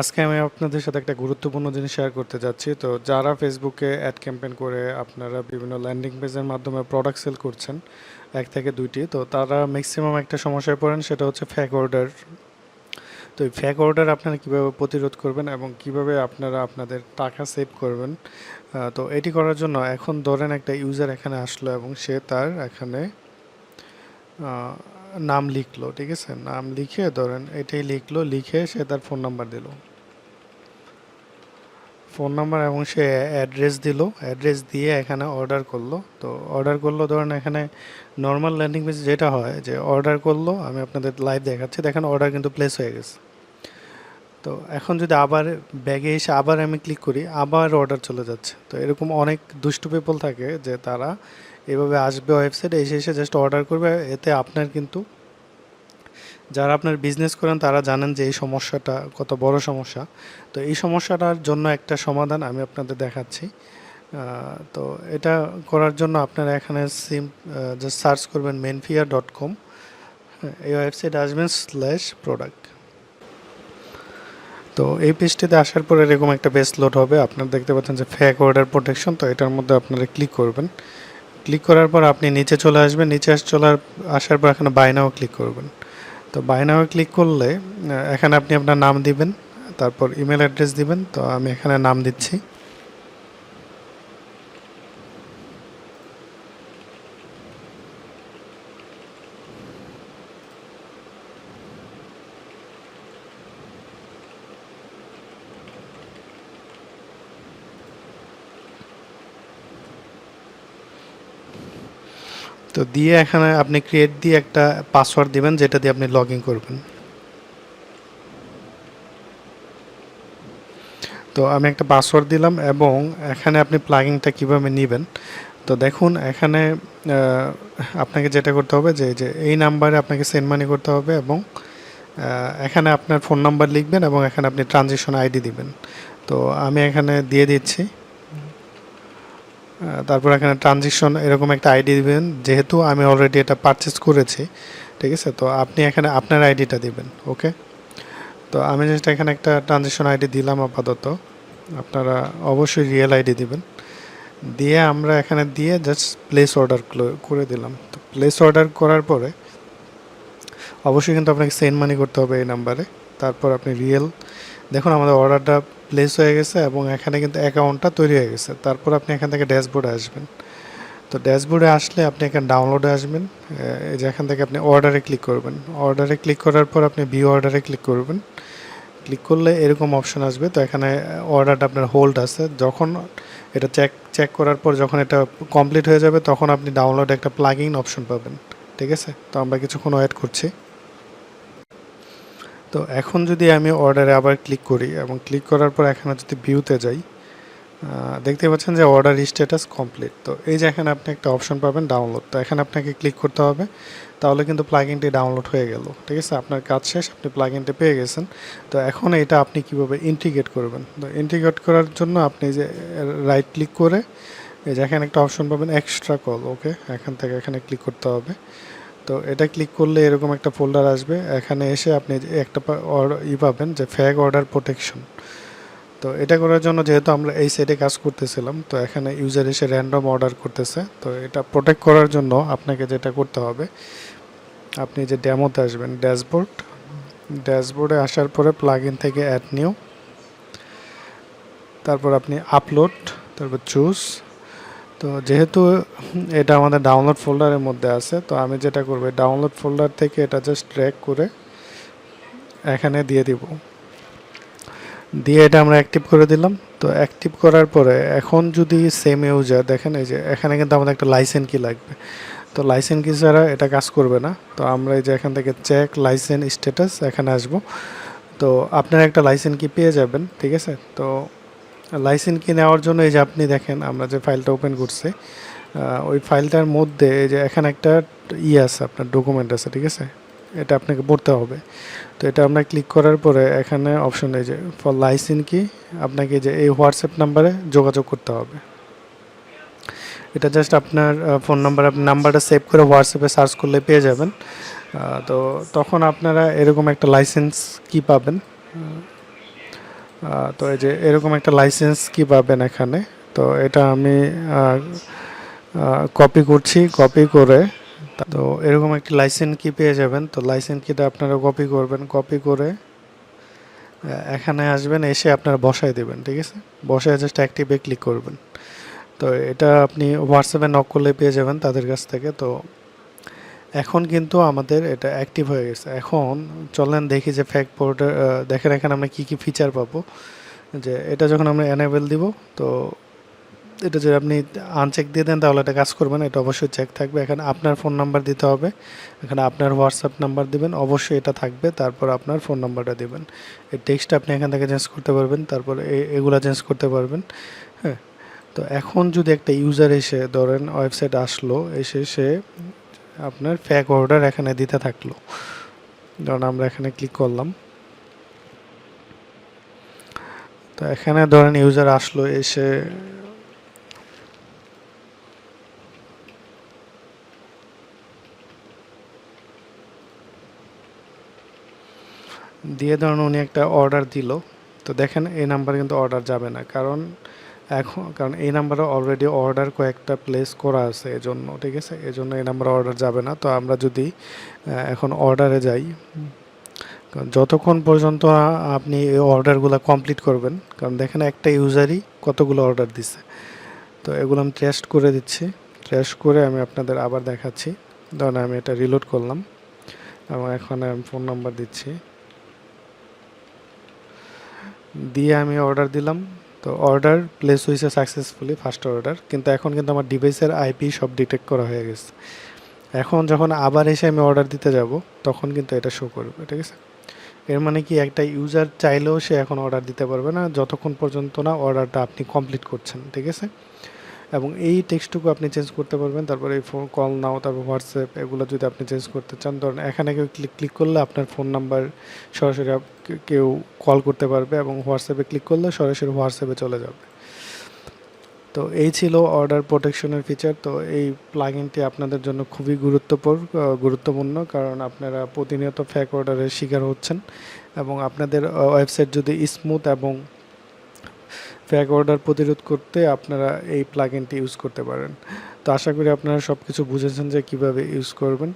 আজকে আমি আপনাদের সাথে একটা গুরুত্বপূর্ণ জিনিস শেয়ার করতে যাচ্ছি। তো যারা ফেসবুকে অ্যাড ক্যাম্পেন করে আপনারা বিভিন্ন ল্যান্ডিং পেজের মাধ্যমে প্রোডাক্ট সেল করছেন, এক থেকে দুইটি, তো তারা ম্যাক্সিমাম একটা সমস্যায় পড়েন, সেটা হচ্ছে ফ্যাক অর্ডার তো এই ফ্যাক অর্ডার আপনারা কীভাবে প্রতিরোধ করবেন এবং কীভাবে আপনারা আপনাদের টাকা সেভ করবেন? তো এটি করার জন্য এখন ধরেন একটা ইউজার এখানে আসলো এবং সে তার এখানে নাম লিখলো, ঠিক আছে? নাম লিখে ধরেন এটাই লিখলো, লিখে সে তার ফোন নাম্বার দিল। ফোন নাম্বার এবং সে অ্যাড্রেস দিল অ্যাড্রেস দিয়ে এখানে অর্ডার করল। তো অর্ডার করল ধরেন এখানে নর্মাল ল্যান্ডিং পেজ যেটা হয় যে অর্ডার করল, আমি আপনাদের লাইভ দেখাচ্ছি। দেখেন অর্ডার কিন্তু প্লেস হয়ে গেছে। তো এখন যদি আবার ব্যাগে এসে আবার আমি ক্লিক করি, আবার অর্ডার চলে যাচ্ছে। তো এরকম অনেক দুষ্টু পিপল থাকে যে তারা এভাবে আসবে ওয়েবসাইটে, এসে এসে জাস্ট অর্ডার করবে। এতে আপনার কিন্তু, যারা আপনার বিজনেস করেন, তারা জানেন যে এই সমস্যাটা কত বড় সমস্যা। তো এই সমস্যাটার জন্য একটা সমাধান আমি আপনাদের দেখাচ্ছি। তো এটা করার জন্য আপনারা এখানে সিম জাস্ট সার্চ করবেন মেনফিয়া ডট কম এই ওয়েবসাইট আসবেন স্ল্যাশ প্রোডাক্ট তো এই পেজটিতে আসার পর এরকম একটা পেজ লোড হবে। আপনারা দেখতে পাচ্ছেন যে ফ্যাক অর্ডার প্রোটেকশন তো এটার মধ্যে আপনারা ক্লিক করবেন। ক্লিক করার পর আপনি নিচে চলে আসবেন। নিচে চলে আসার পর এখানে বাইনাও ক্লিক করবেন। তো বাইনাও ক্লিক করলে এখানে আপনি আপনার নাম দিবেন, তারপর ইমেল অ্যাড্রেস দিবেন। তো আমি এখানে নাম দিচ্ছি। তো দিয়ে এখানে আপনি ক্রিয়েট দিয়ে একটা পাসওয়ার্ড দিবেন, যেটা দিয়ে আপনি লগ করবেন। তো আমি একটা পাসওয়ার্ড দিলাম এবং এখানে আপনি প্লাগিংটা কীভাবে নেবেন? তো দেখুন, এখানে আপনাকে যেটা করতে হবে যে যে, এই নাম্বারে আপনাকে সেন্ড মানি করতে হবে এবং এখানে আপনার ফোন নাম্বার লিখবেন এবং এখানে আপনি ট্রানজেকশন আইডি দিবেন। তো আমি এখানে দিয়ে দিচ্ছি। তারপর এখানে ট্রানজেকশন এরকম একটা আইডি দিবেন। যেহেতু আমি অলরেডি এটা পারচেস করেছি, ঠিক আছে? তো আপনি এখানে আপনার আইডিটা দিবেন ওকে তো আমি জাস্ট এখানে একটা ট্রানজেকশন আইডি দিলাম আপাতত। আপনারা অবশ্যই রিয়েল আইডি দিবেন। দিয়ে আমরা এখানে দিয়ে জাস্ট প্লেস অর্ডার করে দিলাম। তো প্লেস অর্ডার করার পরে অবশ্যই কিন্তু আপনাকে সেন্ড মানি করতে হবে এই নাম্বারে তারপর আপনি রিয়েল দেখুন, আমাদের অর্ডারটা প্লেস হয়ে গেছে এবং এখানে কিন্তু অ্যাকাউন্টটা তৈরি হয়ে গেছে। তারপর আপনি এখান থেকে ড্যাশবোর্ডে আসবেন। তো ড্যাশবোর্ডে আসলে আপনি এখানে ডাউনলোডে আসবেন। এই যে এখান থেকে আপনি অর্ডারে ক্লিক করবেন। অর্ডারে ক্লিক করার পর আপনি ভিউ অর্ডারে ক্লিক করবেন। ক্লিক করলে এরকম অপশন আসবে। তো এখানে অর্ডারটা আপনার হোল্ড আছে। যখন এটা চেক চেক করার পর যখন এটা কমপ্লিট হয়ে যাবে, তখন আপনি ডাউনলোডে একটা প্লাগ অপশন পাবেন। ঠিক আছে? তো আমরা কিছুক্ষণ ওয়েট করছি। তো এখন যদি আমি অর্ডারে আবার ক্লিক করি এবং ক্লিক করার পর এখানে যদি ভিউতে যাই দেখতে পাচ্ছেন যে অর্ডার স্ট্যাটাস কমপ্লিট তো এই যে এখানে আপনি একটা অপশন পাবেন ডাউনলোড তো এখানে আপনাকে ক্লিক করতে হবে, তাহলে কিন্তু প্লাগইনটি ডাউনলোড হয়ে গেল। ঠিক আছে? আপনার কাজ শেষ, আপনি প্লাগইনটি পেয়ে গেছেন। তো এখন এটা আপনি কীভাবে ইন্টিগ্রেট করবেন? তো ইন্টিগ্রেট করার জন্য আপনি যে রাইট ক্লিক করে, এই যে এখানে একটা অপশন পাবেন এক্সট্রা কল ওকে এখান থেকে এখানে ক্লিক করতে হবে। তো এটা ক্লিক করলে এরকম একটা ফোল্ডার আসবে। এখানে এসে আপনি একটা ই পাবেন যে ফ্যাগ অর্ডার প্রোটেকশন তো এটা করার জন্য যেহেতু আমরা এই সাইডে কাজ করতেছিলাম, তো এখানে ইউজার এসে র্যান্ডম অর্ডার করতেছে। তো এটা প্রোটেক্ট করার জন্য আপনাকে যেটা করতে হবে, আপনি যে ড্যামোতে আসবেন ড্যাশবোর্ড ড্যাশবোর্ডে আসার পরে প্লাগ থেকে অ্যাড নিউ তারপর আপনি আপলোড তারপর চুজ তো যেহেতু এটা আমাদের ডাউনলোড ফোল্ডারের মধ্যে আছে, তো আমি যেটা করব ডাউনলোড ফোল্ডার থেকে এটা জাস্ট ট্র্যাক করে এখানে দিয়ে দিব। দিয়ে এটা আমরা অ্যাক্টিভ করে দিলাম। তো অ্যাক্টিভ করার পরে এখন যদি সেম ইউজার দেখেন এই যে এখানে কিন্তু আমাদের একটা লাইসেন্স কি লাগবে। তো লাইসেন্স কি ছাড়া এটা কাজ করবে না। তো আমরা এই যে এখান থেকে চেক লাইসেন্স স্ট্যাটাস এখানে আসব। তো আপনারা একটা লাইসেন্স কি পেয়ে যাবেন, ঠিক আছে? তো লাইসেন্স কি নেওয়ার জন্য এই যে আপনি দেখেন, আমরা যে ফাইলটা ওপেন করছি ওই ফাইলটার মধ্যে এই যে এখানে একটা ই আছে আপনার ডকুমেন্ট আছে, ঠিক আছে? এটা আপনাকে পড়তে হবে। তো এটা আমরা ক্লিক করার পরে এখানে অপশন এই যে ফর লাইসেন্স কি আপনাকে যে এই হোয়াটসঅ্যাপ নাম্বারে যোগাযোগ করতে হবে। এটা জাস্ট আপনার ফোন নাম্বার আপনি নাম্বারটা সেভ করে হোয়াটসঅ্যাপে সার্চ করলে পেয়ে যাবেন। তো তখন আপনারা এরকম একটা লাইসেন্স কি পাবেন। তো এই যে এরকম একটা লাইসেন্স কি পাবেন এখানে? তো এটা আমি কপি করছি কপি করে, তো এরকম একটি লাইসেন্স কি পেয়ে যাবেন? তো লাইসেন্স কিটা আপনারা কপি করবেন কপি করে এখানে আসবেন, এসে আপনারা বসায় দেবেন, ঠিক আছে? বসায় জাস্ট অ্যাক্টিভে ক্লিক করবেন। তো এটা আপনি হোয়াটসঅ্যাপে নক করলে পেয়ে যাবেন তাদের কাছ থেকে। তো এখন কিন্তু আমাদের এটা অ্যাক্টিভ হয়ে গেছে। এখন চলেন দেখি যে ফ্যাক পোর্টার দেখেন এখানে আমরা কী কী ফিচার পাবো। যে এটা যখন আমরা এনেবেল দিব, তো এটা যদি আপনি আনচেক দিয়ে দেন, তাহলে এটা কাজ করবে না, এটা অবশ্যই চেক থাকবে। এখানে আপনার ফোন নাম্বার দিতে হবে। এখানে আপনার হোয়াটসঅ্যাপ নাম্বার দিবেন, অবশ্যই এটা থাকবে। তারপর আপনার ফোন নাম্বারটা দিবেন। এই টেক্সটটা আপনি এখান থেকে চেঞ্জ করতে পারবেন, তারপর এগুলা চেঞ্জ করতে পারবেন হ্যাঁ। তো এখন যদি একটা ইউজার এসে, ধরেন ওয়েবসাইট আসলো, এসে সে আপনার ফ্যাক অর্ডার এখানে দিতে থাকল। ধরুন আমরা এখানে ক্লিক করলাম। তো এখানে ধরেন ইউজার আসলো, এসে দিয়ে ধরুন উনি একটা অর্ডার দিল। তো দেখেন এই নাম্বার কিন্তু অর্ডার যাবে না। কারণ এখন, কারণ এই নাম্বারে অলরেডি অর্ডার কয়েকটা প্লেস করা আছে এজন্য, ঠিক আছে? এজন্য এই নাম্বারে অর্ডার যাবে না। তো আমরা যদি এখন অর্ডারে যাই যতক্ষণ পর্যন্ত আপনি এই অর্ডারগুলো কমপ্লিট করবেন, কারণ দেখেন একটা ইউজারই কতগুলো অর্ডার দিছে। তো এগুলো আমি টেস্ট করে দিচ্ছি। টেস্ট করে আমি আপনাদের আবার দেখাচ্ছি। ধরুন আমি এটা রিলোড করলাম, এবং এখানে আমি ফোন নাম্বার দিচ্ছি। দিয়ে আমি অর্ডার দিলাম। তো অর্ডার প্লেস হয়েছে সাকসেসফুলি ফার্স্ট অর্ডার কিন্তু এখন কিন্তু আমার ডিভাইসের আইপি সব ডিটেক্ট করা হয়ে গেছে। এখন যখন আবার এসে আমি অর্ডার দিতে যাব, তখন কিন্তু এটা শো করবে, ঠিক আছে? এর মানে কি একটা ইউজার চাইলেও সে এখন অর্ডার দিতে পারবে না, যতক্ষণ পর্যন্ত না অর্ডারটা আপনি কমপ্লিট করছেন, ঠিক আছে? এবং এই টেক্সটটুকু আপনি চেঞ্জ করতে পারবেন। তারপরে এই ফোন কল নাও, তারপর হোয়াটসঅ্যাপ এগুলো যদি আপনি চেঞ্জ করতে চান, ধরুন এখানে কেউ ক্লিক ক্লিক করলে আপনার ফোন নাম্বার সরাসরি কেউ কল করতে পারবে এবং হোয়াটসঅ্যাপে ক্লিক করলে সরাসরি হোয়াটসঅ্যাপে চলে যাবে। তো এই ছিল অর্ডার প্রোটেকশনের ফিচার তো এই প্লাগইনটি আপনাদের জন্য খুবই গুরুত্বপূর্ণ গুরুত্বপূর্ণ, কারণ আপনারা প্রতিনিয়ত ফ্যাক অর্ডারের শিকার হচ্ছেন এবং আপনাদের ওয়েবসাইট যদি স্মুথ এবং ফ্যাক অর্ডার প্রতিরোধ করতে আপনারা এই প্লাগিনটি ইউজ করতে পারেন। তো আশা করি আপনারা সব কিছু বুঝেছেন যে কীভাবে ইউজ করবেন।